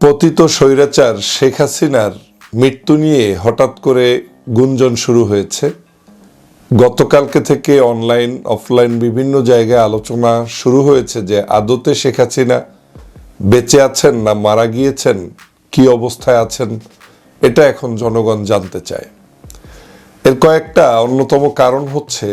পতিত স্বৈরাচার শেখ হাসিনার মৃত্যু নিয়ে হঠাৎ করে গুঞ্জন শুরু হয়েছে। গতকালকে থেকে অনলাইন, অফলাইন বিভিন্ন জায়গায় আলোচনা শুরু হয়েছে যে আদতে শেখ হাসিনা বেঁচে আছেন না মারা গিয়েছেন, কি অবস্থায় আছেন, এটা এখন জনগণ জানতে চায়। এর কয়েকটা অন্যতম কারণ হচ্ছে,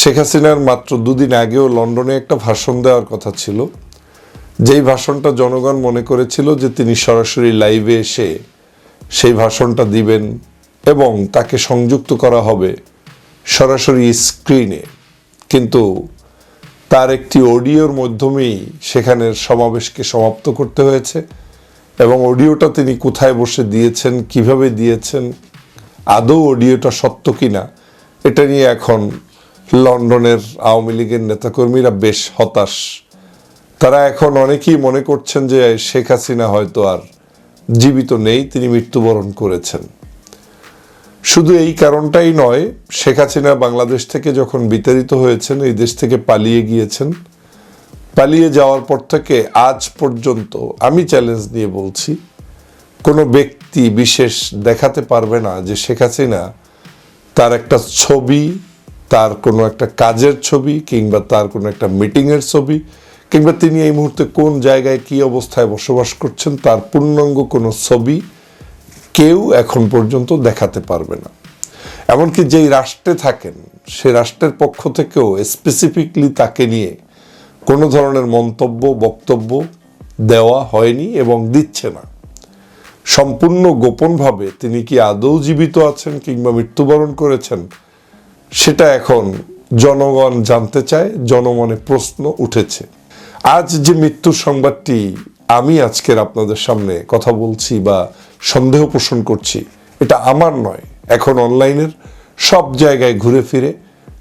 শেখ হাসিনার মাত্র দুদিন আগেও লন্ডনে একটা ভাষণ দেওয়ার কথা ছিল। যেই ভাষণটা জনগণ মনে করেছিল যে তিনি সরাসরি লাইভে এসে সেই ভাষণটা দিবেন এবং তাকে সংযুক্ত করা হবে সরাসরি স্ক্রিনে। কিন্তু তার একটি অডিওর মাধ্যমেই সেখানের সমাবেশকে সমাপ্ত করতে হয়েছে এবং অডিওটা তিনি কোথায় বসে দিয়েছেন, কীভাবে দিয়েছেন, আদৌ অডিওটা সত্য কিনা, এটা নিয়ে এখন লন্ডনের আওয়ামী লীগের নেতাকর্মীরা বেশ হতাশ। তারা এখন অনেকেই মনে করছেন যে শেখ হাসিনা হয়তো আর জীবিত নেই, তিনি মৃত্যুবরণ করেছেন। শুধু এই কারণটাই নয়, শেখ হাসিনা বাংলাদেশ থেকে যখন বিতাড়িত হয়েছেন, এই দেশ থেকে পালিয়ে গিয়েছেন, পালিয়ে যাওয়ার পর থেকে আজ পর্যন্ত আমি চ্যালেঞ্জ নিয়ে বলছি, কোনো ব্যক্তি বিশেষ দেখাতে পারবে না যে শেখ হাসিনা তার একটা ছবি, তার কোনো একটা কাজের ছবি কিংবা তার কোনো একটা মিটিংয়ের ছবি কিংবা তিনি এই মুহূর্তে কোন জায়গায় কি অবস্থায় বসবাস করছেন, তার পূর্ণাঙ্গ কোনো ছবি কেউ এখন পর্যন্ত দেখাতে পারবে না। এমনকি যেই রাষ্ট্রে থাকেন, সে রাষ্ট্রের পক্ষ থেকেও স্পেসিফিকলি তাকে নিয়ে কোনো ধরনের মন্তব্য, বক্তব্য দেওয়া হয়নি এবং দিচ্ছে না। সম্পূর্ণ গোপনভাবে তিনি কি আদৌ জীবিত আছেন কিংবা মৃত্যুবরণ করেছেন, সেটা এখন জনগণ জানতে চায়, জনমনে প্রশ্ন উঠেছে। আজ যে মৃত্যুর সংবাদটি আমি আজকের আপনাদের সামনে কথা বলছি বা সন্দেহ পোষণ করছি, এটা আমার নয়, এখন অনলাইনের সব জায়গায় ঘুরে ফিরে,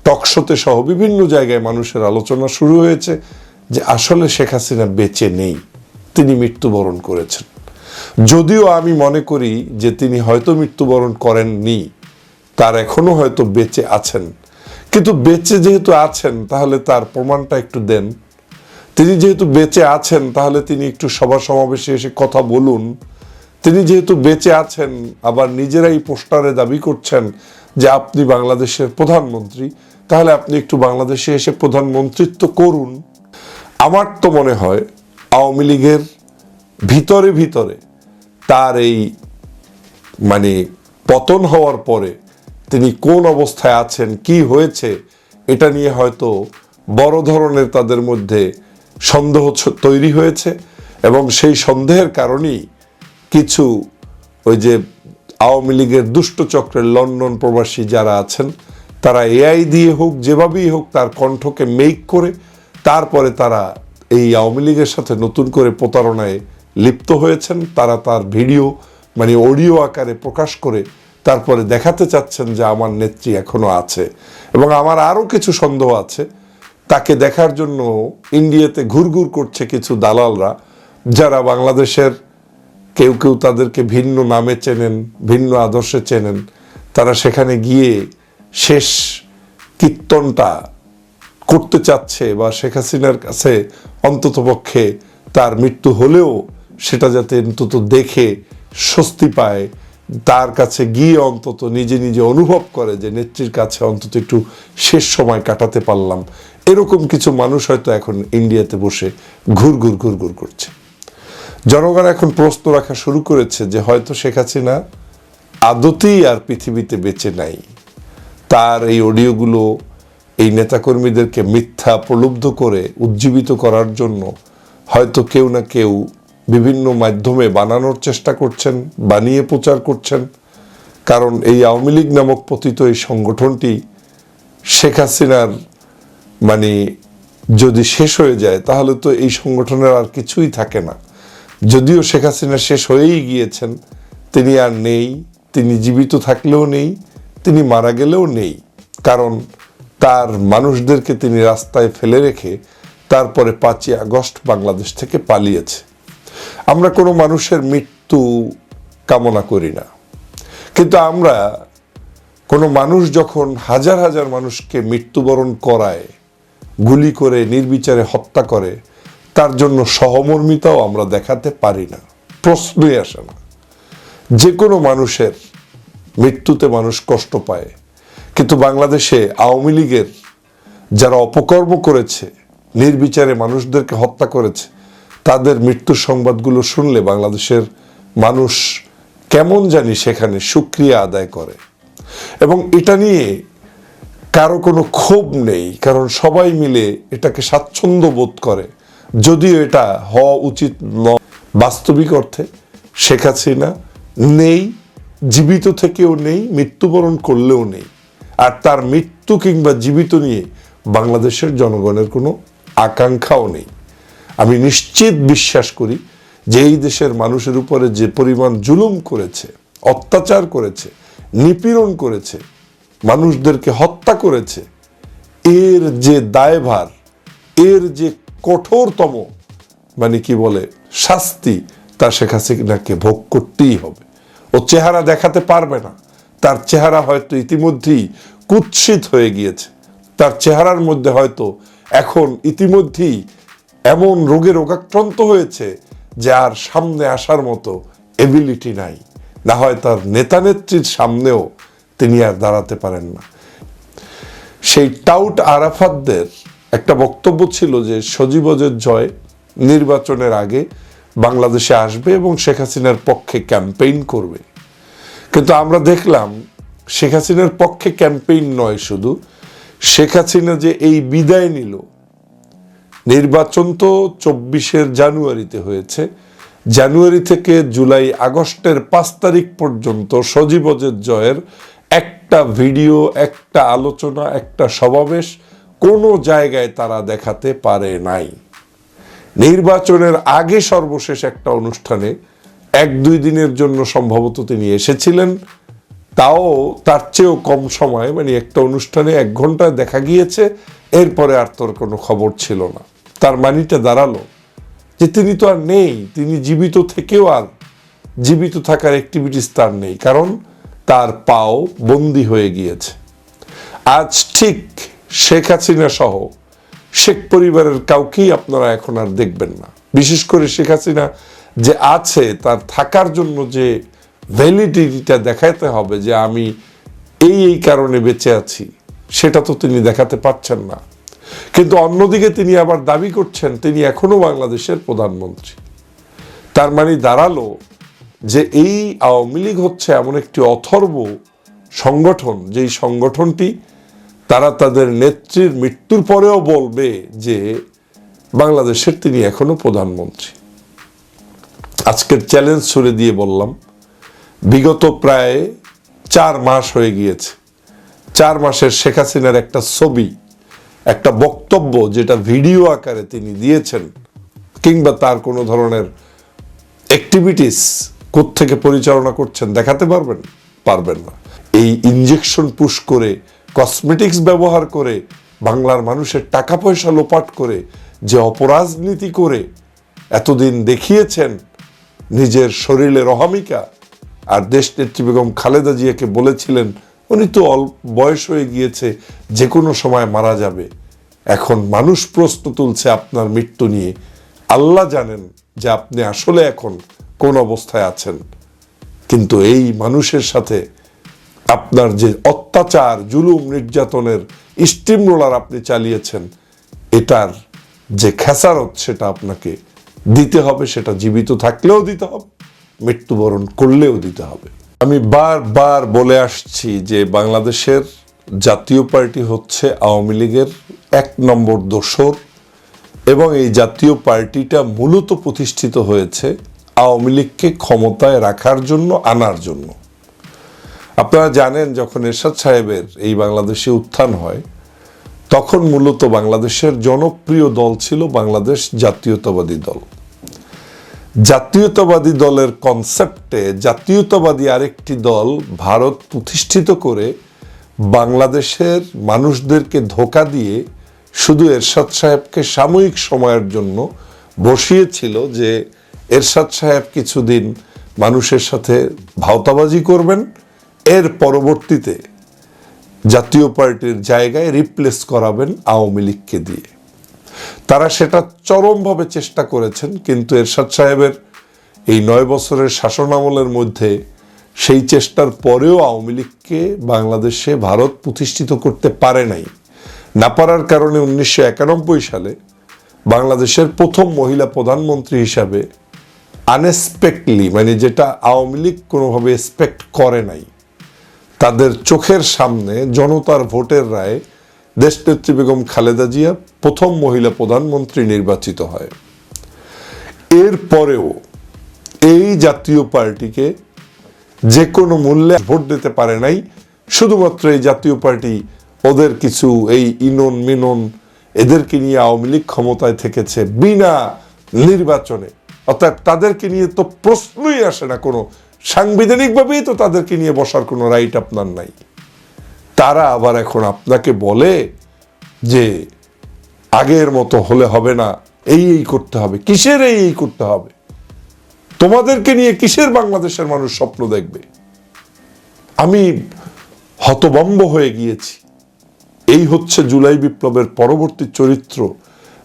টকশোতে সহ বিভিন্ন জায়গায় মানুষের আলোচনা শুরু হয়েছে যে আসলে শেখ হাসিনা বেঁচে নেই, তিনি মৃত্যুবরণ করেছেন। যদিও আমি মনে করি যে তিনি হয়তো মৃত্যুবরণ করেননি, তার এখনও হয়তো বেঁচে আছেন। কিন্তু বেঁচে যেহেতু আছেন, তাহলে তার প্রমাণটা একটু দেন। তিনি যেহেতু বেঁচে আছেন, তাহলে তিনি একটু সভা সমাবেশে এসে কথা বলুন। তিনি যেহেতু বেঁচে আছেন, আবার নিজেরাই পোস্টারে দাবি করছেন যে আপনি বাংলাদেশের প্রধানমন্ত্রী, তাহলে আপনি একটু বাংলাদেশে এসে প্রধানমন্ত্রিত্ব করুন। আমার তো মনে হয় আওয়ামী লীগের ভিতরে ভিতরে তার এই মানে পতন হওয়ার পরে তিনি কোন অবস্থায় আছেন, কি হয়েছে, এটা নিয়ে হয়তো বড় ধরনের তাদের মধ্যে সন্দেহ তৈরি হয়েছে এবং সেই সন্দেহের কারণেই কিছু ওই যে আওয়ামী লীগের দুষ্ট চক্রের লন্ডন প্রবাসী যারা আছেন, তারা এআই দিয়ে হোক, যেভাবেই হোক তার কণ্ঠকে মেক করে, তারপরে তারা এই আওয়ামী লীগের সাথে নতুন করে প্রতারণায় লিপ্ত হয়েছেন। তারা তার ভিডিও মানে অডিও আকারে প্রকাশ করে তারপরে দেখাতে চাচ্ছেন যে আমার নেত্রী এখনও আছে। এবং আমার আরও কিছু সন্দেহ আছে। তাকে দেখার জন্য ইন্ডিয়াতে ঘুরঘুর করছে কিছু দালালরা, যারা বাংলাদেশের কেউ কেউ তাদেরকে ভিন্ন নামে চেনেন, ভিন্ন আদর্শে চেনেন। তারা সেখানে গিয়ে শেষ কীর্তনটা করতে চাচ্ছে বা শেখ হাসিনার কাছে অন্ততপক্ষে তার মৃত্যু হলেও সেটা যাতে অন্তত দেখে স্বস্তি পায়। তার কাছে গিয়ে অন্তত নিজে নিজে অনুভব করে যে নেত্রীর কাছে অন্তত একটু শেষ সময় কাটাতে পারলাম। এরকম কিছু মানুষ হয়তো এখন ইন্ডিয়াতে বসে ঘুর ঘুর ঘুর ঘুর করছে। জনগণ এখন প্রশ্ন রাখা শুরু করেছে যে হয়তো শেখ হাসিনা আদতেই আর পৃথিবীতে বেঁচে নাই। তার এই অডিওগুলো এই নেতাকর্মীদেরকে মিথ্যা প্রলুব্ধ করে উজ্জীবিত করার জন্য হয়তো কেউ না কেউ বিভিন্ন মাধ্যমে বানানোর চেষ্টা করছেন, বানিয়ে প্রচার করছেন। কারণ এই আওয়ামী লীগ নামক পতিত এই সংগঠনটি শেখ হাসিনার মানে যদি শেষ হয়ে যায়, তাহলে তো এই সংগঠনের আর কিছুই থাকে না। যদিও শেখ হাসিনা শেষ হয়েই গিয়েছেন, তিনি আর নেই, তিনি জীবিত থাকলেও নেই, তিনি মারা গেলেও নেই। কারণ তার মানুষদেরকে তিনি রাস্তায় ফেলে রেখে তারপরে পাঁচই আগস্ট বাংলাদেশ থেকে পালিয়েছে। আমরা কোনো মানুষের মৃত্যু কামনা করি না। কিন্তু আমরা কোনো মানুষ যখন হাজার হাজার মানুষকে মৃত্যুবরণ করায় গুলি করে, নির্বিচারে হত্যা করে, তার জন্য সহমর্মিতাও আমরা দেখাতে পারি না। প্রশ্নই আসে না। যে কোনো মানুষের মৃত্যুতে মানুষ কষ্ট পায়। কিন্তু বাংলাদেশে আওয়ামী লীগের যারা অপকর্ম করেছে, নির্বিচারে মানুষদেরকে হত্যা করেছে, তাদের মৃত্যুর সংবাদগুলো শুনলে বাংলাদেশের মানুষ কেমন জানি সেখানে সুক্রিয়া আদায় করে। এবং এটা নিয়ে কারও কোনো ক্ষোভ নেই, কারণ সবাই মিলে এটাকে স্বাচ্ছন্দ্য বোধ করে। যদিও এটা হওয়া উচিত নয় বাস্তবিক অর্থে শেখ হাসিনা নেই, জীবিত থেকেও নেই, মৃত্যুবরণ করলেও নেই। আর তার মৃত্যু কিংবা জীবিত নিয়ে বাংলাদেশের জনগণের কোনো আকাঙ্ক্ষাও নেই। আমি নিশ্চিত বিশ্বাস করি যে এই দেশের মানুষের উপরে যে পরিমাণ জুলুম করেছে, অত্যাচার করেছে, নিপীড়ন করেছে মানুষদেরকে হত্যা করেছে। এর যে দায়ভার, এর যে কঠোরতম মানে কি বলে, শাস্তি, তা শেখ হাসিনাকে ভোগ করতেই হবে। ও চেহারা দেখাতে পারবে না। তার চেহারা হয়তো ইতিমধ্যেই কুৎসিত হয়ে গিয়েছে। তার চেহারার মধ্যে হয়তো এখন ইতিমধ্যেই এমন রোগে রোগাক্রান্ত হয়েছে যে আর সামনে আসার মতো এবিলিটি নাই। না হয় তার নেতা নেত্রীর সামনেও তিনি আর দাঁড়াতে পারেন না। সেই টাউট আরাফাতদের একটা বক্তব্য ছিল যে সজীবজের জয় নির্বাচনের আগে বাংলাদেশে আসবে এবং শেখ হাসিনার পক্ষে ক্যাম্পেইন করবে। কিন্তু আমরা দেখলাম, শেখ হাসিনার পক্ষে ক্যাম্পেইন নয় শুধু। শেখ হাসিনা যে এই বিদায় নিল, নির্বাচন তো চব্বিশের জানুয়ারিতে হয়েছে। জানুয়ারি থেকে জুলাই আগস্টের পাঁচ তারিখ পর্যন্ত সজীবজের জয়ের একটা ভিডিও, একটা আলোচনা, একটা সমাবেশ কোনো জায়গায় তারা দেখাতে পারে নাই। নির্বাচনের আগে সর্বশেষ একটা অনুষ্ঠানে এক দুই দিনের জন্য সম্ভবত তিনি এসেছিলেন। তাও তার চেয়েও কম সময় মানে একটা অনুষ্ঠানে এক ঘন্টায় দেখা গিয়েছে, এরপরে আর তোর কোনো খবর ছিল না। তার মানিটা দাঁড়াল যে তিনি তো আর নেই, তিনি জীবিত থেকেও আর জীবিত থাকার অ্যাক্টিভিটিস তার নেই। কারণ তার পাও বন্দি হয়ে গিয়েছে। আজ ঠিক শেখ হাসিনা সহ শেখ পরিবারের কাউকেই আপনারা এখন আর দেখবেন না। বিশেষ করে শেখ হাসিনা যে আছে, তার থাকার জন্য যে ভ্যালিডিটিটা দেখাতে হবে যে আমি এই এই কারণে বেঁচে আছি, সেটা তো তিনি দেখাতে পারছেন না। কিন্তু অন্যদিকে তিনি আবার দাবি করছেন, তিনি এখনও বাংলাদেশের প্রধানমন্ত্রী। তার মানে দাঁড়াল যে এই আওয়ামী লীগ হচ্ছে এমন একটি অথর্ব সংগঠন, যেই সংগঠনটি তারা তাদের নেত্রীর মৃত্যুর পরেও বলবে যে বাংলাদেশের তিনি এখনও প্রধানমন্ত্রী। আজকের চ্যালেঞ্জ ছুড়ে দিয়ে বললাম, বিগত প্রায় চার মাস হয়ে গিয়েছে। চার মাসের শেখ হাসিনার একটা ছবি, একটা বক্তব্য, যেটা ভিডিও আকারে তিনি দিয়েছেন, কিংবা তার কোনো ধরনের অ্যাক্টিভিটিস থেকে পরিচালনা করছেন দেখাতে পারবেন? পারবেন না। এই ইনজেকশন পুশ করে কসমেটিক্স ব্যবহার করে, বাংলার মানুষের টাকা পয়সা লোপাট করে, যে অপরাজনীতি করে এতদিন দেখিয়েছেন নিজের শরীরের অহামিকা আর দেশ নেত্রী বেগম খালেদা জিয়াকে বলেছিলেন, উনি তো অল্প বয়স হয়ে গিয়েছে, যে কোনো সময় মারা যাবে। এখন মানুষ প্রশ্ন তুলছে আপনার মৃত্যু নিয়ে। আল্লাহ জানেন যে আপনি আসলে এখন কোন অবস্থায় আছেন। কিন্তু এই মানুষের সাথে আপনার যে অত্যাচার, জুলুম, নির্যাতনের স্টিম রোলার আপনি চালিয়েছেন, এটার যে খেসারত সেটা আপনাকে দিতে হবে, সেটা জীবিত থাকলেও দিতে হবে, মৃত্যুবরণ করলেও দিতে হবে। আমি বারবার বলে আসছি যে বাংলাদেশের জাতীয় পার্টি হচ্ছে আওয়ামী লীগের এক নম্বর দোসর এবং এই জাতীয় পার্টিটা মূলত প্রতিষ্ঠিত হয়েছে আওয়ামী লীগকে ক্ষমতায় রাখার জন্য, আনার জন্য। আপনারা জানেন, যখন এরশাদ সাহেবের এই বাংলাদেশে উত্থান হয়, তখন মূলত বাংলাদেশের জনপ্রিয় দল ছিল বাংলাদেশ জাতীয়তাবাদী দল। জাতীয়তাবাদী দলের কনসেপ্টে জাতীয়তাবাদী আরেকটি দল ভারত প্রতিষ্ঠিত করে বাংলাদেশের মানুষদেরকে ধোকা দিয়ে শুধু এরশাদ সাহেবকে সাময়িক সময়ের জন্য বসিয়েছিল যে এরশাদ সাহেব কিছুদিন মানুষের সাথে ভাওতাবাজি করবেন, এর পরবর্তীতে জাতীয় পার্টির জায়গায় রিপ্লেস করাবেন আওয়ামী লীগকে দিয়ে। তারা সেটা চরমভাবে চেষ্টা করেছেন, কিন্তু এরশাদ সাহেবের এই নয় বছরের শাসনামলের মধ্যে সেই চেষ্টার পরেও আওয়ামী লীগকে বাংলাদেশে ভারত প্রতিষ্ঠিত করতে পারে নাই। না পারার কারণে উনিশশো একানব্বই সালে বাংলাদেশের প্রথম মহিলা প্রধানমন্ত্রী হিসাবে আনএক্সপেক্টলি মানে যেটা আওয়ামী লীগ কোনোভাবে এক্সপেক্ট করে নাই, তাদের চোখের সামনে জনতার ভোটের রায়ে দেশনেত্রী বেগম খালেদা জিয়া প্রথম মহিলা প্রধানমন্ত্রী নির্বাচিত হয়। এরপরেও এই জাতীয় পার্টিকে যে কোনো মূল্যে ভোট দিতে পারে নাই, শুধুমাত্র এই জাতীয় পার্টি, ওদের কিছু এই ইনন মিনন এদেরকে নিয়ে আওয়ামী লীগ ক্ষমতায় থেকেছে বিনা নির্বাচনে। অর্থাৎ তাদেরকে নিয়ে তো প্রশ্নই আসে না কোনো। সাংবিধানিকভাবেই তো তাদেরকে নিয়ে বসার কোনো রাইট আপনার নাই। তারা আবার এখন আপনাকে বলে যে আগের মতো হলে হবে না, এই এই করতে হবে, কিসের এই এই করতে হবে? তোমাদেরকে নিয়ে কিসের বাংলাদেশের মানুষ স্বপ্ন দেখবে? আমি হতবম্ব হয়ে গিয়েছি। এই হচ্ছে জুলাই বিপ্লবের পরবর্তী চরিত্র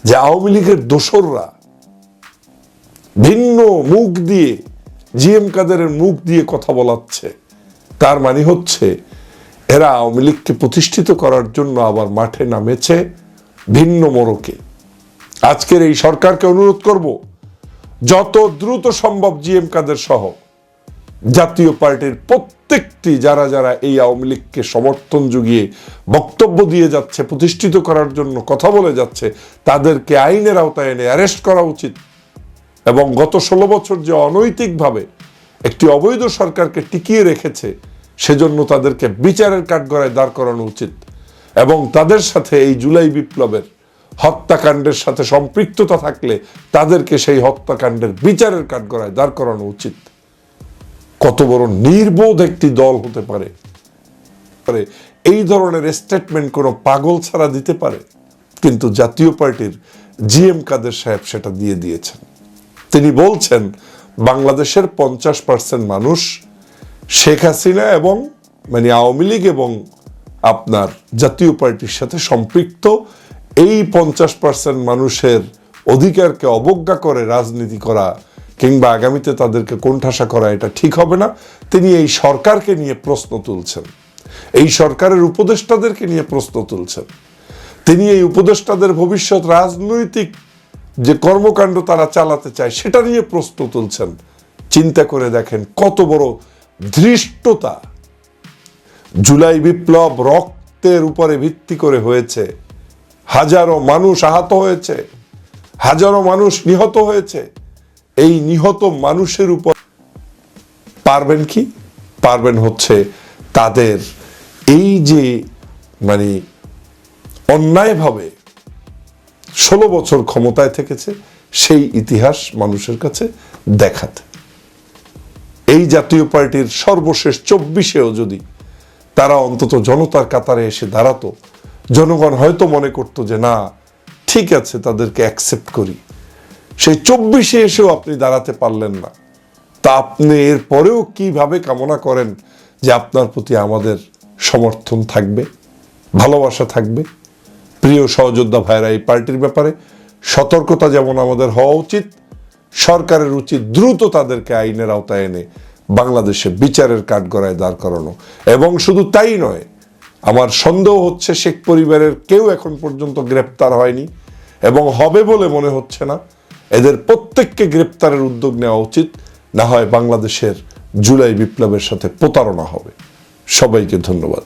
যে আওয়ামী লীগের দোসররা ভিন্ন মুখ দিয়ে, জিএম কাদেরের মুখ দিয়ে কথা বলাচ্ছে। তার মানে হচ্ছে, এরা আওয়ামী লীগকে প্রতিষ্ঠিত করার জন্য আবার মাঠে নামেছে ভিন্ন মোড়কে। আজকের এই সরকারকে অনুরোধ করব, যত দ্রুত সম্ভব জিএম কাদের সহ জাতীয় পার্টির প্রত্যেকটি, যারা যারা এই আওয়ামী লীগকে সমর্থন যুগিয়ে বক্তব্য দিয়ে যাচ্ছে, প্রতিষ্ঠিত করার জন্য কথা বলে যাচ্ছে, তাদেরকে আইনের আওতায় এনে অ্যারেস্ট করা উচিত। এবং গত ষোলো বছর যে অনৈতিকভাবে একটি অবৈধ সরকারকে টিকিয়ে রেখেছে, সেজন্য তাদেরকে বিচারের কাঠগড়ায় দাঁড় করানো উচিত এবং তাদের সাথে এই জুলাই বিপ্লবের হত্যাকাণ্ডের সাথে সম্পৃক্ততা থাকলে তাদেরকে সেই হত্যাকাণ্ডের বিচারের কাঠগড়ায় দাঁড় করানো উচিত। কত বড় নির্বোধ একটি দল হতে পারে। এই ধরনের স্টেটমেন্ট কোনো পাগল ছাড়া দিতে পারে, কিন্তু জাতীয় পার্টির জিএম কাদের সাহেব সেটা দিয়ে দিয়েছেন। তিনি বলছেন, বাংলাদেশের পঞ্চাশ পার্সেন্ট মানুষ শেখ হাসিনা এবং মানে আওয়ামী লীগ এবং আপনার জাতীয় পার্টির সাথে সম্পৃক্ত। এই পঞ্চাশ পার্সেন্ট মানুষের অধিকারকে অবজ্ঞা করে রাজনীতি করা কিংবা আগামীতে তাদেরকে কোণঠাসা করা, এটা ঠিক হবে না। তিনি এই সরকারকে নিয়ে প্রশ্ন তুলছেন। এই সরকারের উপদেষ্টাদেরকে নিয়ে প্রশ্ন তুলছেন। তিনি এই উপদেষ্টাদের ভবিষ্যৎ রাজনৈতিক যে কর্মকাণ্ড তারা চালাতে চায়, সেটা নিয়ে প্রশ্ন তুলছেন। চিন্তা করে দেখেন কত বড় ধৃষ্টতা। জুলাই বিপ্লব রক্তের উপরে ভিত্তি করে হয়েছে। হাজারো মানুষ আহত হয়েছে। হাজারো মানুষ নিহত হয়েছে। এই নিহত মানুষের উপর পারবেন কি? পারবেন হচ্ছে তাদের এই যে মানে অন্যায়ভাবে ষোলো বছর ক্ষমতায় থেকেছে, সেই ইতিহাস মানুষের কাছে দেখাতে। এই জাতীয় পার্টির সর্বশেষ চব্বিশেও যদি তারা অন্তত জনতার কাতারে এসে দাঁড়াতো, জনগণ হয়তো মনে করতো যে, না, ঠিক আছে, তাদেরকে অ্যাকসেপ্ট করি। সেই চব্বিশে এসেও আপনি দাঁড়াতে পারলেন না। তা আপনি এর পরেও কীভাবে কামনা করেন যে আপনার প্রতি আমাদের সমর্থন থাকবে, ভালোবাসা থাকবে? প্রিয় সহযোদ্ধা ভাইরা এই পার্টির ব্যাপারে, সতর্কতা যেমন আমাদের হওয়া উচিত, সরকারের উচিত দ্রুত তাদেরকে আইনের আওতায় এনে বাংলাদেশে বিচারের কাঠগড়ায় দাঁড় করানো। এবং শুধু তাই নয়, আমার সন্দেহ হচ্ছে শেখ পরিবারের কেউ এখন পর্যন্ত গ্রেপ্তার হয়নি, এবং হবে বলে মনে হচ্ছে না, এদের প্রত্যেককে গ্রেপ্তারের উদ্যোগ নেওয়া উচিত, না হয় বাংলাদেশের জুলাই বিপ্লবের সাথে প্রতারণা হবে। সবাইকে ধন্যবাদ।